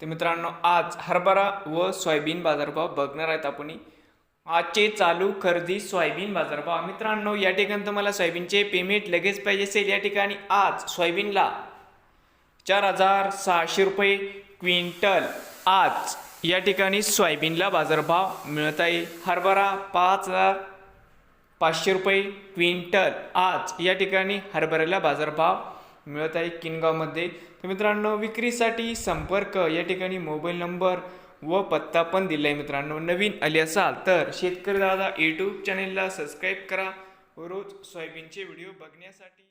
तर मित्रांनो आज हरभरा व सोयाबीन बाजारभाव बघणार आहेत आपण. आजचे चालू खरेदी सोयाबीन बाजारभाव. मित्रांनो या ठिकाणी तुम्हाला सोयाबीनचे पेमेंट लगेच पाहिजे असेल. या ठिकाणी आज सोयाबीनला चार हजार सहाशे रुपये क्विंटल आज या ठिकाणी सोयाबीनला बाजारभाव मिळत आहे. हरभरा पाच हजार पाचशे रुपये क्विंटल आज या ठिकाणी हरभऱ्याला बाजारभाव मिळत आहे किनगावमध्ये. तर मित्रांनो विक्रीसाठी संपर्क या ठिकाणी मोबाईल नंबर व पत्ता पण दिला आहे मित्रांनो. नवीन आले असाल तर शेतकरी दादा यूट्यूब चॅनेलला सबस्क्राईब करा. रोज सोयाबीनचे व्हिडिओ बघण्यासाठी